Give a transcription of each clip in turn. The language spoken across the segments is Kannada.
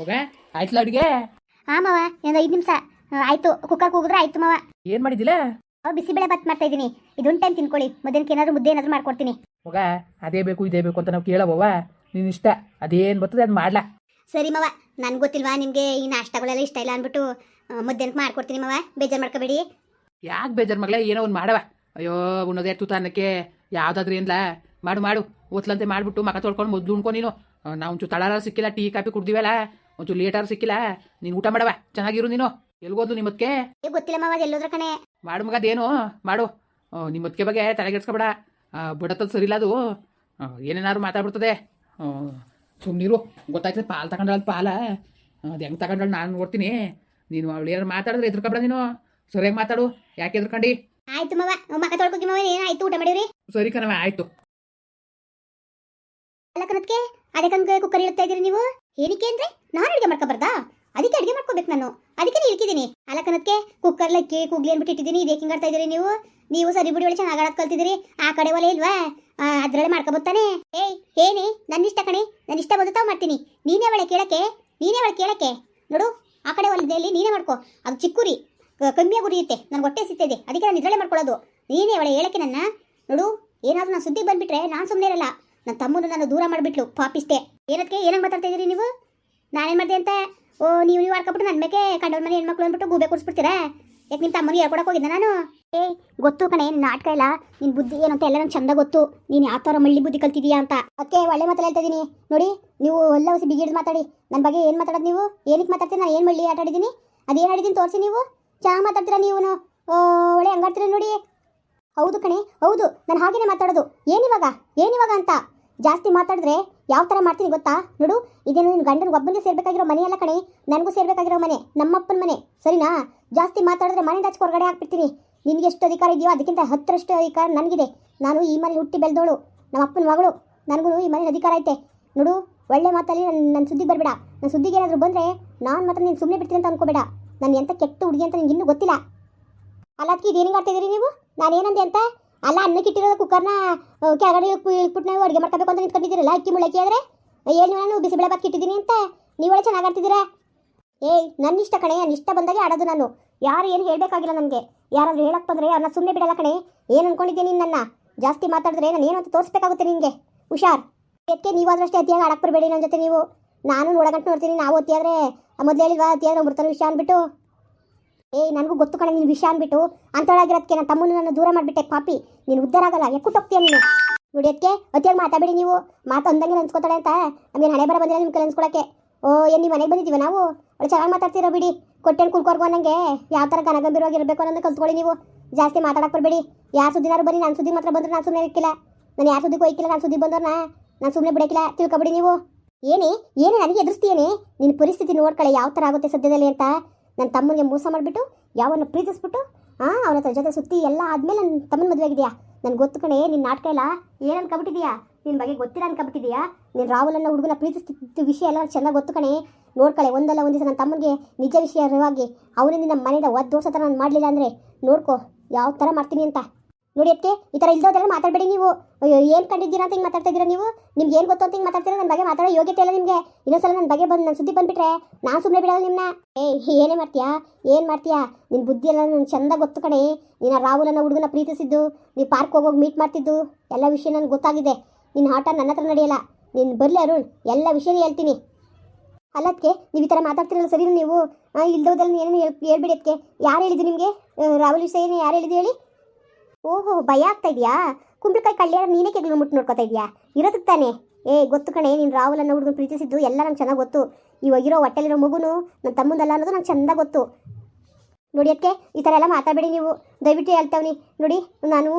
ಮಗ ಆಯ್ತಲ್ಲ ಅಡುಗೆ? ಹಾ ಮಾವ ಒಂದು ಐದು ನಿಮಿಷ. ಆಯ್ತು. ಕುಕ್ಕರ್ ಕೂಗಿದ್ರೆ ಆಯ್ತು ಮಾವ. ಏನು ಮಾಡಿದಿಲ್ಲ? ಅವ ಬಿಸಿಬೇಳೆ ಬಾತ್ ಮಾಡ್ತಾ ಇದ್ದೀನಿ. ಇದೊಂದು ಟೈಮ್ ತಿನ್ಕೊಳ್ಳಿ. ಮಧ್ಯಾಹ್ನಕ್ಕೆ ಏನಾದ್ರು ಮುದ್ದೆ ಏನಾದ್ರು ಮಾಡ್ಕೊಡ್ತೀನಿ. ಮಗ ಅದೇ ಬೇಕು ಇದೇ ಬೇಕು ಅಂತ ನಾವು ಕೇಳವವ ನಿನ್ನ ಇಷ್ಟ. ಅದೇನು ಬರ್ತದೆ ಅದು ಮಾಡ್ಲಾ. ಸರಿ ಮಾವ ನನ್ಗೆ ಗೊತ್ತಿಲ್ವಾ ನಿಮಗೆ ಈ ನಾಷ್ಟಗಳೆಲ್ಲ ಇಷ್ಟ ಇಲ್ಲ ಅಂದ್ಬಿಟ್ಟು ಮಧ್ಯಾಹ್ನಕ್ಕೆ ಮಾಡ್ಕೊಡ್ತೀನಿ ಮಾವ. ಬೇಜಾರು ಮಾಡ್ಕೋಬೇಡಿ. ಯಾಕೆ ಬೇಜಾರು ಮಗಳೇ? ಏನೋ ಒಂದು ಮಾಡವ ಅಯ್ಯೋ ಉಣ್ಣೋದೇ ತೂತ ಅನ್ನಕ್ಕೆ ಯಾವುದಾದ್ರೂ ಏನ್ಲ. ಮಾಡು ಮಾಡು. ಓದ್ಲಂತೆ ಮಾಡಿಬಿಟ್ಟು ಮಕ ತೊಳ್ಕೊಂಡು ಮೊದ್ಲು ಉಣ್ಕೊ ನೀನು. ನಾವು ಒಂಚೂರು ತಳಾರ ಸಿಕ್ಕಿಲ್ಲ ಟೀ ಕಾಫಿ ಕುಡ್ದಿವಲ್ಲ. ಒಂಚೂರು ಲೇಟಾರು ಸಿಕ್ಕಿಲ್ಲ. ನೀನು ಊಟ ಮಾಡವ ಚೆನ್ನಾಗಿರು ನೀನು. ಎಲ್ಗೋದ್ಲು ನಿಮ್ಮತ್ಕೆ? ಏ ಗೊತ್ತಿಲ್ಲ ಮಾವ ಎಲ್ಲೋದ್ರ ಕಣೆ? ಮಾಡು ಮಗ ಅದೇನು? ಮಾಡು. ನಿಮ್ಮತ್ಕೆ ಬಗ್ಗೆ ತಲೆಗೆಡ್ಸ್ಕೊಬೇಡ. ಬಿಡತ್ತದ ಸರಿಲ್ಲ ಅದು. ಏನೇನಾದ್ರು ಮಾತಾಡ್ಬಿಡ್ತದೆ. ಸುಮ್ಮನಿರು ಗೊತ್ತಾಯ್ತದೆ ಪಾಲ್ ತಗೊಂಡಳ ಪಾಲ. ಅದು ಹೆಂಗೆ ತಗೊಂಡಳು ನಾನು ನೋಡ್ತೀನಿ. ನೀನು ಅವಳು ಏನಾರು ಮಾತಾಡಿದ್ರೆ ಎದುರ್ಕೊಬೇಡ ನೀನು. ಸರಿಯಾಗಿ ಮಾತಾಡು. ಯಾಕೆ ಎದ್ರುಕಂಡು? ಆಯ್ತು ಮಾವ ಮಕ ತೊಳ್ಕೊಗಿ ಮಾವ ಏನಾಯ್ತು ಊಟ ಮಾಡಿರಿ ಸರಿ ಕಣವ ಆಯ್ತು. ಅಲ್ಲ ಅದಕ್ಕೆ ಕುಕ್ಕರ್ ಇಡ್ತಾ ಇದ್ದೀರಿ ನೀವು? ಏನಕ್ಕೆ ಅಂದ್ರೆ ನಾನು ಅಡುಗೆ ಮಾಡ್ಕೊಬಾರ್ದಾ ಅದಕ್ಕೆ ಅಡುಗೆ ಮಾಡ್ಕೋಬೇಕು ನಾನು. ಅದಕ್ಕೆ ಇಳ್ಕಿದ್ದೀನಿ. ಅಲ್ಲ ಕನತ್ಗೆ, ಕುಕ್ಕರ್ ಲಕ್ಕಿ ಕುಗ್ಲಿ ಅಂದ್ಬಿಟ್ಟು ಇಟ್ಟಿದ್ದೀನಿ. ಇದೇ ಇದೀರಿ ನೀವು? ನೀವು ಸರಿ ಬಿಡಿ, ಒಳ್ಳೆ ಚೆನ್ನಾಗಿ ಆಡೋದ್ ಕಲ್ತಿದ್ದೀರಿ. ಆ ಕಡೆ ಒಲೆ ಇಲ್ವಾ? ಅದ್ರಲ್ಲಿ ಮಾಡ್ಕೊಬೋತಾನೆ ಏಯ್, ಏನಿ? ನನ್ನ ಇಷ್ಟ ಕಣೆ. ನನ್ನ ಇಷ್ಟ ಬಂದು ತಾವು ಮಾಡ್ತೀನಿ. ನೀನೇ ಒಳ್ಳೆ ಕೇಳಕ್ಕೆ? ನೀನೇ ಒಳ್ಳೆ ಕೇಳಕ್ಕೆ? ನೋಡು, ಆ ಕಡೆ ಒಲೆದಲ್ಲಿ ನೀನೇ ಮಾಡ್ಕೊ. ಅದು ಚಿಕ್ಕುರಿ ಕಮ್ಮಿಯಾಗಿ ಉರಿಯುತ್ತೆ. ನನಗೆ ಹೊಟ್ಟೆ ಸಿಗ್ತಿದೆ ಅದಕ್ಕೆ ನಾನು ಇದ್ರಲ್ಲೇ ಮಾಡ್ಕೊಳ್ಳೋದು. ನೀನೇ ಒಳ್ಳೆ ಹೇಳಕ್ಕೆ ನನ್ನ? ನೋಡು, ಏನಾದರೂ ನಾನು ಸುದ್ದಿಗೆ ಬಂದ್ಬಿಟ್ರೆ ನಾನು ಸುಮ್ಮನೆ ಇರಲ್ಲ. ನನ್ನ ತಮ್ಮನ ನಾನು ದೂರ ಮಾಡಿಬಿಟ್ಲು, ಪಾಪಿಷ್ಟೇ. ಏನಕ್ಕೆ ಏನಂಗೆ ಮಾತಾಡ್ತಾ ಇದ್ದೀರಿ ನೀವು? ನಾನೇನು ಮಾಡಿದೆ ಅಂತ? ಓ, ನೀವು ನೀವು ಆಡ್ಕೊಬಿಟ್ಟು ನನ್ನ ಮೇಲೆ ಕಂಡವ್ರ ಮನೆ ಹೆಣ್ಮಕ್ಳು ಅಂದ್ಬಿಟ್ಟು ಗೂಬೆ ಕೂರಿಸ್ಬಿಡ್ತೀರಾ? ಯಾಕೆ ನಿಮ್ಮ ತಮ್ಮನಿಗೆ ಹೇಳ್ಕೊಡಕ್ಕೆ ಹೋಗಿದ್ದೆ ನಾನು? ಏಯ್ ಗೊತ್ತು ಕಣೆ ನಾಟಕ ಇಲ್ಲ ನಿನ್ನ ಬುದ್ಧಿ ಏನಂತ ಎಲ್ಲ ನಂಗೆ ಚಂದ ಗೊತ್ತು. ನೀನು ಯಾವ ಥರ ಮಳ್ಳಿ ಬುದ್ಧಿ ಕಲ್ತಿದೀಯಾ ಅಂತ. ಅದಕ್ಕೆ ಒಳ್ಳೆ ಮಾತಾಡ ಹೇಳ್ತಾ ಇದ್ದೀನಿ ನೋಡಿ, ನೀವು ಎಲ್ಲ ಹೊಸ ಬಿಗಿಡ್ದು ಮಾತಾಡಿ. ನನ್ನ ಬಗ್ಗೆ ಏನು ಮಾತಾಡೋದು ನೀವು? ಏನಕ್ಕೆ ಮಾತಾಡ್ತೀನಿ ನಾನು ಏನು ಮಳ್ಳಿ ಆಟಾಡಿದ್ದೀನಿ ಅದೇನು ಆಡಿದ್ದೀನಿ ತೋರಿಸಿ ನೀವು? ಚೆನ್ನಾಗಿ ಮಾತಾಡ್ತೀರಾ ನೀವು ಒಳ್ಳೆ ಹಂಗಾಡ್ತೀರ ನೋಡಿ. ಹೌದು ಕಣೆ, ಹೌದು, ನಾನು ಹಾಗೇನೆ ಮಾತಾಡೋದು. ಏನಿವಾಗ ಏನಿವಾಗ ಅಂತ? ಜಾಸ್ತಿ ಮಾತಾಡಿದ್ರೆ ಯಾವ ಥರ ಮಾಡ್ತೀನಿ ಗೊತ್ತಾ? ನೋಡು, ಇದೇನು ನಿನ್ನ ಗಂಡನ ಒಬ್ಬನಿಗೆ ಸೇರ್ಬೇಕಾಗಿರೋ ಮನೆ ಅಲ್ಲ ಕಣೆ. ನನಗೂ ಸೇರಬೇಕಾಗಿರೋ ಮನೆ, ನಮ್ಮಪ್ಪನ ಮನೆ. ಸರಿನಾ? ಜಾಸ್ತಿ ಮಾತಾಡಿದ್ರೆ ಮನೆಯಿಂದ ಆಚೆ ಹೊರಗಡೆ ಹಾಕ್ಬಿಡ್ತೀನಿ ನಿನಗೆ ಎಷ್ಟು ಅಧಿಕಾರ ಇದೆಯೋ ಅದಕ್ಕಿಂತ ಹತ್ತರಷ್ಟು ಅಧಿಕಾರ ನನಗಿದೆ. ನಾನು ಈ ಮನೇಲಿ ಹುಟ್ಟಿ ಬೆಳೆದವಳು ನಮ್ಮ ಅಪ್ಪನ ಮಗಳು. ನನಗೂ ಈ ಮನೇಲಿ ಅಧಿಕಾರ ಐತೆ. ನೋಡು, ಒಳ್ಳೆ ಮಾತಲ್ಲಿ ನನ್ನ ನನ್ನ ಸುದ್ದಿಗೆ ಬರಬೇಡ. ನನ್ನ ಸುದ್ದಿಗೆ ಏನಾದರೂ ಬಂದರೆ ನಾನು ಮಾತ್ರ ನೀನು ಸುಮ್ಮನೆ ಬಿಡ್ತೀನಿ ಅಂತ ಅನ್ಕೋಬೇಡ. ನಾನು ಎಂಥ ಕೆಟ್ಟ ಹುಡುಗಿ ಅಂತ ನನಗೆ ಇನ್ನೂ ಗೊತ್ತಿಲ್ಲ. ಅಲ್ಲ, ಅದಕ್ಕೆ ಇದೇನು ಮಾಡ್ತಿದ್ದೀರಿ ನೀವು? ನಾನು ಏನಂದೆ ಅಂತ? ಅಲ್ಲ ಅನ್ನಕ್ಕೆ ಇಟ್ಟಿರೋದು ಕುಕ್ಕರ್ನ ಕೆಳಗಡೆ ಇಟ್ಬಿಟ್ಟು ನಾವು ಅಡುಗೆ ಮಾಡ್ಕೋಬೇಕು ಅಂತ ನಿಂತ್ಕೊಂಡಿದ್ದೀರಲ್ಲ, ಅಕ್ಕಿ ಮುಳಕ್ಕಿ ಆದರೆ? ಏನು ನಾನು ಬಿಸಿಬೇಳೆ ಬಾತ್ ಇಟ್ಟಿದ್ದೀನಿ ಅಂತ? ನೀವೇ ಚೆನ್ನಾಗಿ ಆಡ್ತಿದ್ದೀರಾ? ಏಯ್ ನನ್ನ ಇಷ್ಟ ಕಣೆ ನನ್ನ ಇಷ್ಟ ಬಂದಾಗೆ ಆಡೋದು ನಾನು. ಯಾರು ಏನು ಹೇಳಬೇಕಾಗಿಲ್ಲ ನನಗೆ. ಯಾರಾದರೂ ಹೇಳಕ್ಕೆ ಬಂದರೆ ಅವ್ರನ್ನ ಸುಮ್ಮನೆ ಬಿಡಲ್ಲ ಕಣೆ. ಏನು ಅಂದ್ಕೊಂಡಿದ್ದೀನಿ ನೀನು ನನ್ನ ಜಾಸ್ತಿ ಮಾತಾಡಿದ್ರೆ ನಾನು ಏನು ಅಂತ ತೋರಿಸ್ಬೇಕಾಗುತ್ತೆ ನಿನಗೆ? ಹುಷಾರ್. ಅದಕ್ಕೆ ನೀವಾದ್ರೂ ಅಷ್ಟೇ ಅತಿಯಾಗಿ ಆಡಕ್ಕೆ ಬರಬೇಡಿ ನನ್ನ ಜೊತೆ ನೀವು. ನಾನು ನೋಡಗಂಟು ನೋಡ್ತೀನಿ, ನಾವು ಅತಿಯಾದರೆ, ಮೊದಲು ಅತಿಯಾದ್ರೆ ಮೃತನ ವಿಷಯ ಅಂದ್ಬಿಟ್ಟು? ಏಯ್ ನನಗೂ ಗೊತ್ತು ಕಣೆ, ನೀನು ವಿಷಯ ಅಂದ್ಬಿಟ್ಟು. ಅಂತಳಾಗಿರೋದಕ್ಕೆ ನನ್ನ ತಮ್ಮನ ನನ್ನ ದೂರ ಮಾಡಿಬಿಟ್ಟೆ, ಪಾಪಿ. ನೀನು ಉದ್ದಾರ ಆಗಲ್ಲ ಎಕ್ಕುಟ್ಟು ಹೋಗ್ತೀಯ ನೀನು? ಅದಕ್ಕೆ ಅತಿಯಾಗಿ ಮಾತಾಡಬೇಡಿ ನೀವು. ಮಾತು ಅಂದಂಗೆ ಅನ್ಸ್ಕೊತಾಳೆ ಅಂತ. ನಮಗೆ ಹಣೆ ಬರ ಬಂದಿಲ್ಲ ನಿಮ್ಮ ಕೈ ಅನ್ಸ್ಕೊಳಕ್ಕೆ. ಓ, ಏನು ನೀವು ಮನೆಗೆ ಬಂದಿದ್ದೀವಿ ನಾವು? ಒಳ್ಳೆ ಚೆನ್ನಾಗಿ ಮಾತಾಡ್ತೀರೋ ಬಿಡಿ. ಕೊಟ್ಟೆನ್ ಕುಳ್ಕೊರ್ಗು ಅನ್ನಂಗೆ. ಯಾವ ಥರ ಗನಗಂಭೀರವಾಗಿರಬೇಕು ಅನ್ನೋದು ಕಲ್ತ್ಕೊಳ್ಳಿ ನೀವು. ಜಾಸ್ತಿ ಮಾತಾಡಕ್ಕೆ ಬರಬೇಡಿ. ಯಾರು ಸುದ್ದಿನಾರು ಬನ್ನಿ, ನಾನು ಸುದ್ದಿ ಮಾತ್ರ ಬಂದ್ರೆ ನಾನು ಸುಮ್ಮನೆ ಇರಕ್ಕಿಲ್ಲ ನಾನು ಯಾರು ಸುದ್ದಿಗೆ ಹೋಯ್ಕಿಲ್ಲ ನಾನು ಸುದ್ದಿ ಬಂದವ್ರನ್ನ ನಾನು ಸುಮ್ಮನೆ ಬಿಡಕ್ಕಿಲ್ಲ ತಿಳ್ಕೊಬಿಡಿ ನೀವು. ಏನೇ ಏನೇ, ನನಗೆ ಎದುರಿಸ್ತೀಯೇನೆ ನಿನ್ನ ಪರಿಸ್ಥಿತಿ ನೋಡ್ಕೊಳ್ಳಿ ಯಾವ ಥರ ಆಗುತ್ತೆ ಸದ್ಯದಲ್ಲಿ ಅಂತ. ನನ್ನ ತಮ್ಮನಿಗೆ ಮೋಸ ಮಾಡಿಬಿಟ್ಟು, ಯಾವನ್ನ ಪ್ರೀತಿಸ್ಬಿಟ್ಟು ಹಾಂ ಅವನ ಹತ್ರ ಜೊತೆ ಸುತ್ತಿ ಎಲ್ಲ ಆದಮೇಲೆ ನನ್ನ ತಮ್ಮನ ಮದುವೆ ಆಗಿದೆಯಾ? ನನ್ಗೆ ಗೊತ್ತು ಕಣೆ ನಿನ್ನ ನಾಟಕ ಇಲ್ಲ? ಏನು ಅನ್ಕೊಬಿಟ್ಟಿದ್ಯಾ ನಿನ್ನ ಬಗ್ಗೆ ಗೊತ್ತಿಲ್ಲ ಅನ್ಕೊಬಿಟ್ಟಿದ್ಯಾ ನೀನು ರಾಹುಲನ್ನ ಹುಡುಗನ ಪ್ರೀತಿಸ್ತಿದ್ದ ವಿಷಯ ಎಲ್ಲ ಚೆನ್ನಾಗಿ ಗೊತ್ತು ಕಣೆ. ನೋಡ್ಕಳೆ, ಒಂದಲ್ಲ ಒಂದು ದಿವಸ ನನ್ನ ತಮ್ಮನಿಗೆ ನಿಜ ವಿಷಯವಾಗಿ ಅವನಿಂದ ನಮ್ಮ ಮನೆಯಿಂದ ಒದ್ದು ಥರ ನಾನು ಮಾಡಲಿಲ್ಲ ಅಂದರೆ, ನೋಡ್ಕೊ, ಯಾವ ಥರ ಮಾಡ್ತೀನಿ ಅಂತ. ನೋಡಿ ಅದಕ್ಕೆ ಈ ಥರ ಇಲ್ದೋದೆಲ್ಲ ಮಾತಾಡಬೇಡಿ ನೀವು. ಏನು ಕಂಡಿದ್ದೀರಾ ಅಂತ ಹಿಂಗೆ ಮಾತಾಡ್ತಾ ಇದ್ದೀರಾ ನೀವು? ನಿಮ್ಗೆ ಏನು ಗೊತ್ತು ಅಂತ ಹಿಂಗೆ ಮಾತಾಡ್ತೀರಾ ನನ್ನ ಬಗ್ಗೆ ಮಾತಾಡೋ ಯೋಗ್ಯತೆ ಇಲ್ಲ ನಿಮಗೆ. ಇನ್ನೊಂದ್ಸಲ ನನ್ನ ಬಗ್ಗೆ ಬಂದು ನನ್ನ ಸುದ್ದಿ ಬಂದುಬಿಟ್ರೆ ನಾನು ಸುಮ್ಮನೆ ಬಿಡಲ್ಲ ನಿಮ್ಮನ್ನ ಏಯ್, ಏನೇ ಮಾಡ್ತೀಯಾ? ಏನು ಮಾಡ್ತೀಯಾ? ನಿನ್ನ ಬುದ್ಧಿ ಎಲ್ಲ ನನ್ನ ಚಂದ ಗೊತ್ತು ಕಣೆ. ನೀನು ರಾಹುಲನ ಹುಡುಗನ ಪ್ರೀತಿಸಿದ್ದು, ನೀವು ಪಾರ್ಕ್ ಹೋಗೋಗಿ ಮೀಟ್ ಮಾಡ್ತಿದ್ದು, ಎಲ್ಲ ವಿಷಯ ನನಗೆ ಗೊತ್ತಾಗಿದೆ. ನಿನ್ನ ಆಟ ನನ್ನ ಹತ್ರ ನಡೆಯಲ್ಲ. ನೀನು ಬರಲಿ ಅರುಣ್, ಎಲ್ಲ ವಿಷಯನೇ ಹೇಳ್ತೀನಿ. ಅಲ್ಲದಕ್ಕೆ ನೀವು ಈ ಥರ ಮಾತಾಡ್ತಿರಲ್ಲ ಸರಿ ನೀವು? ಇಲ್ದೋದಲ್ಲಿ ಏನೇನು ಹೇಳ್, ಹೇಳ್ಬಿಡಿ ಅದಕ್ಕೆ ಯಾರು ಹೇಳಿದ್ದು ನಿಮಗೆ? ರಾಹುಲ್ ವಿಷಯ ಏನು ಯಾರು ಹೇಳಿದ್ದು ಹೇಳಿ? ಓಹೋ, ಭಯ ಆಗ್ತಾ ಇದೆಯಾ? ಕುಂಬಳಕಾಯಿ ಕಳ್ಳಿಯಾರ ನೀನೇ ಕೆಗ್ಲು ಮುಟ್ಟು ನೋಡ್ಕೊತಾ ಇದೆಯಾ? ಇರೋದಕ್ಕೆ ತಾನೇ? ಏ, ಗೊತ್ತು ಕಣೆ, ನೀನು ರಾಹುಲನ್ನ ಹುಡುಗನ ಪ್ರೀತಿಸಿದ್ದು ಎಲ್ಲ ನಂಗೆ ಚೆನ್ನಾಗಿ ಗೊತ್ತು. ಇವಾಗಿರೋ ಹೊಟ್ಟೆಲಿರೋ ಮಗುನು ನನ್ನ ತಮ್ಮಂದಲ್ಲ ಅನ್ನೋದು ನಂಗೆ ಚೆಂದ ಗೊತ್ತು. ನೋಡಿ ಅದಕ್ಕೆ ಈ ಥರ ಎಲ್ಲ ಮಾತಾಡಬೇಡಿ ನೀವು. ದಯವಿಟ್ಟು ಹೇಳ್ತಾವ್ನಿ. ನೋಡಿ, ನಾನು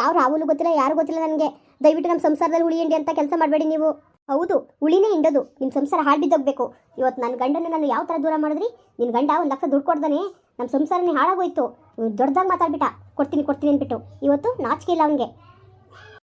ಯಾವ ರಾಹುಲ್ ಗೊತ್ತಿಲ್ಲ, ಯಾರು ಗೊತ್ತಿಲ್ಲ ನನಗೆ. ದಯವಿಟ್ಟು ನಮ್ಮ ಸಂಸಾರದಲ್ಲಿ ಉಳಿಯಂಡಿ ಅಂತ ಕೆಲಸ ಮಾಡಬೇಡಿ ನೀವು. ಹೌದು ಉಳಿನೇ ಹಿಂಡೋದು. ನಿಮ್ಮ ಸಂಸಾರ ಹಾಳು ಬಿದ್ದೋಗ್ಬೇಕು ಇವತ್ತು ನನ್ನ ಗಂಡನ ನಾನು ಯಾವ ಥರ ದೂರ ಮಾಡಿದ್ರಿ? ನಿನ್ನ ಗಂಡ ಒಂದು ಲಕ್ಷ ದುಡ್ಡು ಕೊಡ್ದಾನೆ. ನಮ್ಮ ಸಂಸಾರನೇ ಹಾಳಾಗೋಯ್ತು. ದೊಡ್ಡದಾಗಿ ಮಾತಾಡ್ಬಿಟ್ಟ. ಕೊಡ್ತೀನಿ ಕೊಡ್ತೀನಿ ಅಂದ್ಬಿಟ್ಟು. ಇವತ್ತು ನಾಚಿಕೆ ಇಲ್ಲ ಅವನಿಗೆ.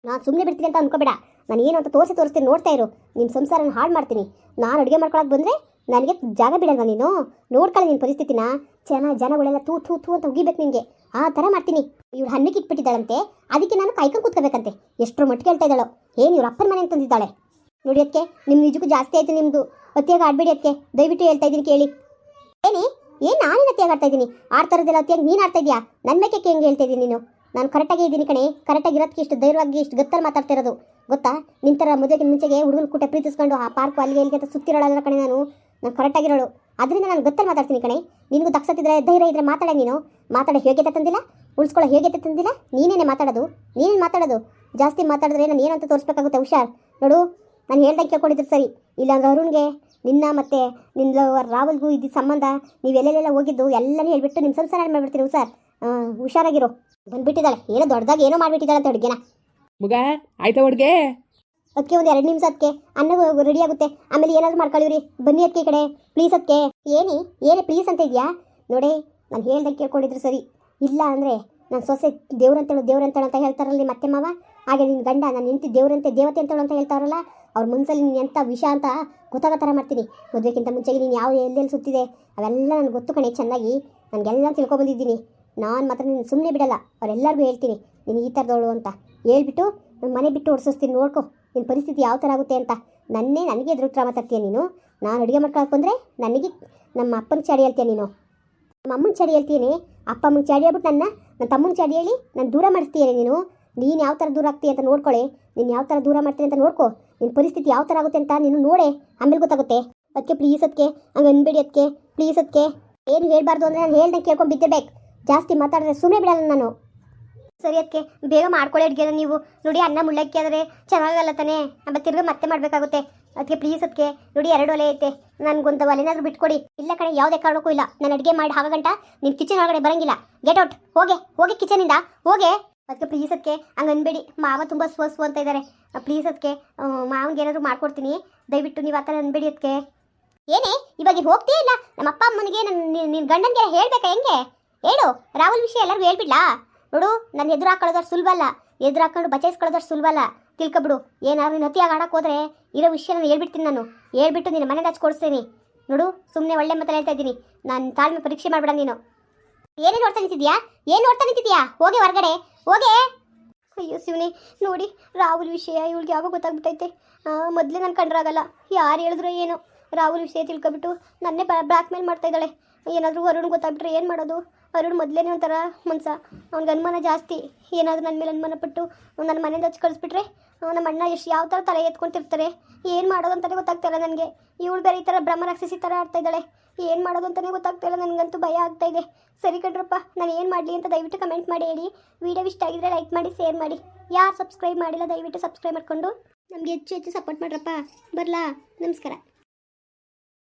ನಾನು ಸುಮ್ಮನೆ ಬಿಡ್ತೀನಿ ಅಂತ ಅನ್ಕೋಬೇಡ. ನಾನು ಏನು ಅಂತ ತೋರಿಸಿ ತೋರಿಸ್ತೀನಿ ನೋಡ್ತಾ ಇರು. ನಿಮ್ಮ ಸಂಸಾರನ ಹಾಳು ಮಾಡ್ತೀನಿ. ನಾನು ಅಡುಗೆ ಮಾಡ್ಕೊಳಕ್ಕೆ ಬಂದರೆ ನನಗೆ ಜಾಗ ಬಿಡಲ್ವಾ ನೀನು? ನೋಡ್ಕೊಳ್ಳಿ ನಿನ್ನ ಪರಿಸ್ಥಿತಿನ. ಜನ, ಜನಗಳೆಲ್ಲ ತೂ ಥೂ ತೂ ಅಂತ ಉಗಿಬೇಕು ನಿನಗೆ. ಆ ಥರ ಮಾಡ್ತೀನಿ. ಇವ್ರು ಹಣ್ಣಕ್ಕೆ ಇಟ್ಬಿಟ್ಟಿದ್ದಾಳಂತೆ. ಅದಕ್ಕೆ ನಾನು ಕಾಯ್ಕೊಂಡು ಕೂತ್ಕೋಬೇಕಂತೆ. ಎಷ್ಟರ ಮಟ್ಟಿಗೆ ಹೇಳ್ತಾ ಇದ್ದಾಳೋ. ಏನು ಇವ್ರ ಅಪ್ಪನ ಮನೆ ಅಂತಂದಿದ್ದಾಳೆ ನೋಡಿ ಅದಕ್ಕೆ ನಿಮ್ಮ ನಿಜಕ್ಕೂ ಜಾಸ್ತಿ ಆಯಿತು ನಿಮ್ಮದು ಅತ್ತಿಯಾಗ ಆಡ್ಬೇಡಿ ಅದಕ್ಕೆ ದಯವಿಟ್ಟು ಹೇಳ್ತಾ ಇದ್ದೀನಿ ಕೇಳಿ. ಏನಿ? ಏನು ನಾನು ಅತ್ತಿಯಾಗಿ ಆಡ್ತಾ ಇದ್ದೀನಿ. ಆಡ್ತಾರದೆಲ್ಲ ಅತ್ತಿಯಾಗಿ ನೀನು ಆಡ್ತಾ ಇದೆಯಾ ನನ್ನ ಮೇಕೆ ಹೆಂಗೆ ಹೇಳ್ತಾ ಇದ್ದೀನಿ ನೀನು. ನಾನು ಕರೆಕ್ಟಾಗಿ ಇದ್ದೀನಿ ಕಣೆ. ಕರೆಕ್ಟಾಗಿ ಇರೋದಕ್ಕೆ ಇಷ್ಟು ಧೈರ್ಯವಾಗಿ, ಇಷ್ಟು ಗತ್ತಲ್ಲಿ ಮಾತಾಡ್ತಿರೋದು ಗೊತ್ತಾ? ನಿಂತರ ಮದುವೆಗೆ ಮುಂಚೆಗೆ ಹುಡುಗನ ಕೂಟ ಪ್ರೀತಿಸ್ಕೊಂಡು ಆ ಪಾರ್ಕ್ ಅಲ್ಲಿಗೆ ಇಲ್ಲಿಗೆ ಅಂತ ಸುತ್ತಿರೋಳಲ್ಲ ಕಣೆ ನಾನು. ನಾನು ಕರೆಕ್ಟಾಗಿರೋಳು ಅದರಿಂದ ನಾನು ಗತ್ತಲ್ಲಿ ಮಾತಾಡ್ತೀನಿ ಕಣೆ. ನಿನಗೂ ದಕ್ಷತಿದ್ರೆ ಧೈರ್ಯ ಇದ್ರೆ ಮಾತಾಡ ನೀನು. ಮಾತಾಡೋ ಹೇಗೆ ತಂದಿಲ್ಲ? ಉಳಿಸ್ಕೊಳ್ಳೋ ಹೇಗೆ ತಂದಿಲ್ಲ? ನೀನೇನೆ ಮಾತಾಡೋದು? ನೀನೇನು ಮಾತಾಡೋದು? ಜಾಸ್ತಿ ಮಾತಾಡಿದ್ರೆ ನಾನು ಏನಂತ ತೋರಿಸ್ಬೇಕಾಗುತ್ತೆ ಹುಷಾರ್. ನೋಡು, ನಾನು ಹೇಳ್ದಂಗೆ ಕೇಳ್ಕೊಂಡಿದ್ರು ಸರಿ. ಇಲ್ಲಾಂದ್ರೆ ಅರುಣ್ಗೆ ನಿನ್ನ ಮತ್ತೆ ನಿನ್ನ ರಾಹುಲ್ಗೂ ಇದು ಸಂಬಂಧ ನೀವು ಎಲ್ಲೆಲ್ಲೆಲ್ಲ ಹೋಗಿದ್ದು ಎಲ್ಲನೂ ಹೇಳ್ಬಿಟ್ಟು ನಿಮ್ಮ ಸಂಸಾರ ಮಾಡಿಬಿಡ್ತೀನಿ ಸರ್. ಹುಷಾರಾಗಿರೋ. ಬಂದ್ಬಿಟ್ಟಿದ್ದಾಳೆ. ಏನೋ ದೊಡ್ಡದಾಗಿ ಏನೋ ಮಾಡ್ಬಿಟ್ಟಿದ್ದಾಳೆ ಅಂತ ಹುಡುಗಿನ. ಮುಗ ಆಯ್ತಾ ಹುಡುಗೆ? ಅದಕ್ಕೆ ಒಂದು ಎರಡು ನಿಮಿಷ ಅದಕ್ಕೆ ಅನ್ನ ರೆಡಿ ಆಗುತ್ತೆ. ಆಮೇಲೆ ಏನಾದ್ರು ಮಾಡ್ಕೊಳ್ಳಿವ್ರಿ. ಬನ್ನಿ ಅದಕ್ಕೆ ಕಡೆ. ಪ್ಲೀಸ್ ಅದಕ್ಕೆ ಏನಿ? ಏನೇ ಪ್ಲೀಸ್ ಅಂತ ಇದೆಯಾ? ನೋಡಿ ನಾನು ಹೇಳ್ದಂಗೆ ಕೇಳ್ಕೊಂಡಿದ್ರು ಸರಿ. ಇಲ್ಲ ಅಂದರೆ ನಾನು ಸೊಸೆ ದೇವ್ರಂತೇಳು ದೇವ್ರಂತೇಳು ಅಂತ ಹೇಳ್ತಾರಲ್ಲ ಮತ್ತೆ ಮಾವ ಹಾಗೆ ನಿನ್ನ ಗಂಡ ನಾನು ನಿಂತು ದೇವ್ರಂತೆ ದೇವತೆ ಅಂತೇಳು ಅಂತ ಹೇಳ್ತಾರಲ್ಲ ಅವ್ರ ಮನಸ್ಸಲ್ಲಿ ನೀನು ಎಂಥ ವಿಷ ಅಂತ ಗೊತ್ತಾಗೋ ಥರ ಮಾಡ್ತೀನಿ. ಮದುವೆಗಿಂತ ಮುಂಚೆಗೆ ನೀನು ಯಾವ ಎಲ್ಲೆಲ್ಲಿ ಸುತ್ತಿದೆ, ಅವೆಲ್ಲ ನನಗೆ ಗೊತ್ತು ಕಣೆ ಚೆನ್ನಾಗಿ. ನನಗೆಲ್ಲ ತಿಳ್ಕೊಬಂದಿದ್ದೀನಿ. ನಾನು ಮಾತ್ರ ನೀನು ಸುಮ್ಮನೆ ಬಿಡಲ್ಲ, ಅವರೆಲ್ಲರಿಗೂ ಹೇಳ್ತೀನಿ, ನೀನು ಈ ಥರದವಳು ಅಂತ. ಹೇಳ್ಬಿಟ್ಟು ನನ್ನ ಮನೆ ಬಿಟ್ಟು ಓಡಿಸ್ತೀನಿ ನೋಡ್ಕೊ ನಿನ್ನ ಪರಿಸ್ಥಿತಿ ಯಾವ ಥರ ಆಗುತ್ತೆ ಅಂತ. ನನ್ನೇ ನನಗೆ ಎದುರು ಉತ್ತರ ಮಾತಾಡ್ತೀಯ ನೀನು? ನಾನು ಅಡುಗೆ ಮಾಡ್ಕೊಳಕ್ಕೆ ಬಂದರೆ ನನಗೆ ನಮ್ಮ ಅಪ್ಪನ ಚಾಡಿ ಹೇಳ್ತೀಯ ನೀನು? ನಮ್ಮ ಅಮ್ಮನ ಚಾಡಿ ಹೇಳ್ತೀನಿ. ಅಪ್ಪ ಅಮ್ಮನ ಚಾಡಿ ಹೇಳ್ಬಿಟ್ಟು ನನ್ನ ನನ್ನ ತಮ್ಮನ ಚಾಡಿ ಹೇಳಿ ನಾನು ದೂರ ಮಾಡಿಸ್ತೀಯ ನೀನು? ನೀನು ಯಾವ ಥರ ದೂರ ಆಗ್ತೀಯ ಅಂತ ನೋಡ್ಕೊಳ್ಳಿ ನೀನು ಯಾವ ಥರ ದೂರ ಮಾಡ್ತೀನಿ ಅಂತ ನೋಡ್ಕೊ. ನಿನ್ನ ಪರಿಸ್ಥಿತಿ ಯಾವ ಥರ ಆಗುತ್ತೆ ಅಂತ ನೀನು ನೋಡೆ, ಆಮೇಲೆ ಗೊತ್ತಾಗುತ್ತೆ. ಅದಕ್ಕೆ ಪ್ಲೀಸ್ ಅದಕ್ಕೆ ಹಂಗೆ ಅನ್ಬೇಡಿ ಅದಕ್ಕೆ ಪ್ಲೀಸ್ ಅದಕ್ಕೆ ಏನು ಹೇಳಬಾರ್ದು ಅಂದರೆ ನಾನು ಹೇಳ್ದಂಗೆ ಕೇಳ್ಕೊಂಡು ಬಿದ್ದಿರ್ಬೇಕು. ಜಾಸ್ತಿ ಮಾತಾಡಿದ್ರೆ ಸುಮ್ಮನೆ ಬಿಡಲ್ಲ ನಾನು. ಸರಿ ಅದಕ್ಕೆ ಬೇಗ ಮಾಡ್ಕೊಳ್ಳಿ ಅಡುಗೆನ ನೀವು. ನೋಡಿ ಅನ್ನ ಮುಳ್ಳಕ್ಕಿ ಆದರೆ ಚೆನ್ನಾಗಲ್ಲ ತಾನೇ. ಆಮೇಲೆ ತಿರ್ಗಿ ಮತ್ತೆ ಮಾಡಬೇಕಾಗುತ್ತೆ. ಅದಕ್ಕೆ ಪ್ಲೀಸ್ ಅದಕ್ಕೆ ನೋಡಿ ಎರಡು ಒಲೆ ಐತೆ. ನನಗೊಂದು ಒಲೆನಾದ್ರೂ ಬಿಟ್ಕೊಡಿ. ಇಲ್ಲ ಕಡೆ ಯಾವುದೇ ಕಾರಣಕ್ಕೂ ಇಲ್ಲ. ನಾನು ಅಡುಗೆ ಮಾಡಿ ಹಾಗ ಗಂಟ ನಿಮ್ಮ ಕಿಚನ್ ಒಳಗಡೆ ಬರಂಗಿಲ್ಲ. ಗೆಟ್ ಔಟ್ ಹೋಗೆ, ಹೋಗಿ ಕಿಚನಿಂದ ಹೋಗೆ. ಅದಕ್ಕೆ ಪ್ಲೀಸ್ ಅದಕ್ಕೆ ಹಂಗೆ ಅನ್ಬೇಡಿ ಮಾವ ತುಂಬ ಸ್ವ ಸ್ವ ಅಂತ ಇದ್ದಾರೆ ಪ್ಲೀಸ್ ಅದಕ್ಕೆ ಮಾವನಿಗೆ ಏನಾದರೂ ಮಾಡ್ಕೊಡ್ತೀನಿ. ದಯವಿಟ್ಟು ನೀವು ಆ ಥರ ಅನ್ಬೇಡಿ ಅದಕ್ಕೆ. ಏನೇ, ಇವಾಗ ನೀನ್ ಹೋಗ್ತೀಯ ಇಲ್ಲ. ನಮ್ಮ ಅಪ್ಪ ಅಮ್ಮನಿಗೆ ನನ್ನ ನಿನ್ನ ಗಂಡನಿಗೆ ಹೇಳ್ಬೇಕಾ ಹೆಂಗೆ? ಹೇಳು, ರಾಹುಲ್ ವಿಷಯ ಎಲ್ಲರಿಗೂ ಹೇಳ್ಬಿಡ್ಲಾ? ನೋಡು ನನ್ನ ಎದುರು ಹಾಕೊಳ್ಳೋದಷ್ಟು ಸುಲಭ ಅಲ್ಲ. ಎದುರು ಹಾಕೊಂಡು ಬಚಾಯಿಸ್ಕೊಳ್ಳೋದಷ್ಟು ಸುಲಭ ಅಲ್ಲ. ತಿಳ್ಕೊಬಿಡು. ಏನಾದ್ರು ನೀನು ಅತಿಯಾಗಿ ಆಡಕ್ಕೆ ಹೋದರೆ ಇರೋ ವಿಷಯ ನಾನು ಹೇಳ್ಬಿಡ್ತೀನಿ ನಾನು. ಹೇಳ್ಬಿಟ್ಟು ನಿನ್ನ ಮನೆಗೆ ಹಚ್ಕೊಡ್ಸ್ತೀನಿ ನೋಡು ಸುಮ್ಮನೆ ಒಳ್ಳೆ ಮಾತಾಡ್ತಾ ಹೇಳ್ತಾ ಇದ್ದೀನಿ. ನಾನು ತಾಳ್ಮೆ ಪರೀಕ್ಷೆ ಮಾಡ್ಬೇಡ ನೀನು. ಏನೇ ನೋಡ್ತಾ ನಿಂತಿದ್ಯಾ? ಏನು ನೋಡ್ತಾ ನಿಂತಿದ್ಯಾ? ಹೋಗಿ ಹೊರಗಡೆ, ಹೋಗೆ. ಅಯ್ಯೋ ಶಿವನಿ, ನೋಡಿ ರಾಹುಲ್ ವಿಷಯ ಇವಳಿಗೆ ಯಾವಾಗ ಗೊತ್ತಾಗ್ಬಿಟ್ಟೈತೆ? ಮೊದಲೇ ನಾನು ಕಂಡ್ರಾಗಲ್ಲ. ಯಾರು ಹೇಳಿದ್ರು ಏನು. ರಾಹುಲ್ ವಿಷಯ ತಿಳ್ಕೊಬಿಟ್ಟು ನನ್ನೇ ಬ್ಲ್ಯಾಕ್ ಮೇಲ್ ಮಾಡ್ತಾ ಇದ್ದಾಳೆ. ಏನಾದರೂ ವರುಣ್ ಗೊತ್ತಾಗ್ಬಿಟ್ರೆ ಏನು ಮಾಡೋದು? ಅರುಣ್ ಮೊದಲೇನೆ ಒಂಥರ ಮನ್ಸ ಅವ್ನಿಗೆ ಅನುಮಾನ ಜಾಸ್ತಿ. ಏನಾದರೂ ನನ್ನ ಮೇಲೆ ಅನುಮಾನ ಪಟ್ಟು ನನ್ನ ಮನೆಯಿಂದ ಹಚ್ಚಿ ಕಳಿಸ್ಬಿಟ್ರೆ ನಮ್ಮ ಅಣ್ಣ ಎಷ್ಟು, ಯಾವ ಥರ ತಲೆ ಎತ್ಕೊತಿರ್ತಾರೆ? ಏನು ಮಾಡೋದು ಅಂತಲೇ ಗೊತ್ತಾಗ್ತಾಯಿಲ್ಲ ನನಗೆ. ಇವಳು ಬೇರೆ ಈ ಥರ ರಕ್ಷಿಸಿ ಥರ ಆಡ್ತಾ ಇದ್ದಾಳೆ. ಏನು ಮಾಡೋದು ಅಂತಲೇ ಗೊತ್ತಾಗ್ತಾಯಿಲ್ಲ ನನಗಂತೂ ಭಯ ಆಗ್ತಾ ಇದೆ. ಸರಿ ಕಣ್ರಪ್ಪ, ನಾನು ಏನು ಮಾಡಲಿ ಅಂತ ದಯವಿಟ್ಟು ಕಮೆಂಟ್ ಮಾಡಿ, ಹೇಳಿ. ವಿಡಿಯೋ ಇಷ್ಟ ಆಗಿದ್ರೆ ಲೈಕ್ ಮಾಡಿ ಶೇರ್ ಮಾಡಿ. ಯಾರು ಸಬ್ಸ್ಕ್ರೈಬ್ ಮಾಡಿಲ್ಲ, ದಯವಿಟ್ಟು ಸಬ್ಸ್ಕ್ರೈಬ್ ಮಾಡಿಕೊಂಡು. ನಮಗೆ ಹೆಚ್ಚು ಹೆಚ್ಚು ಸಪೋರ್ಟ್ ಮಾಡ್ರಪ್ಪ. ಬರಲಾ? ನಮಸ್ಕಾರ.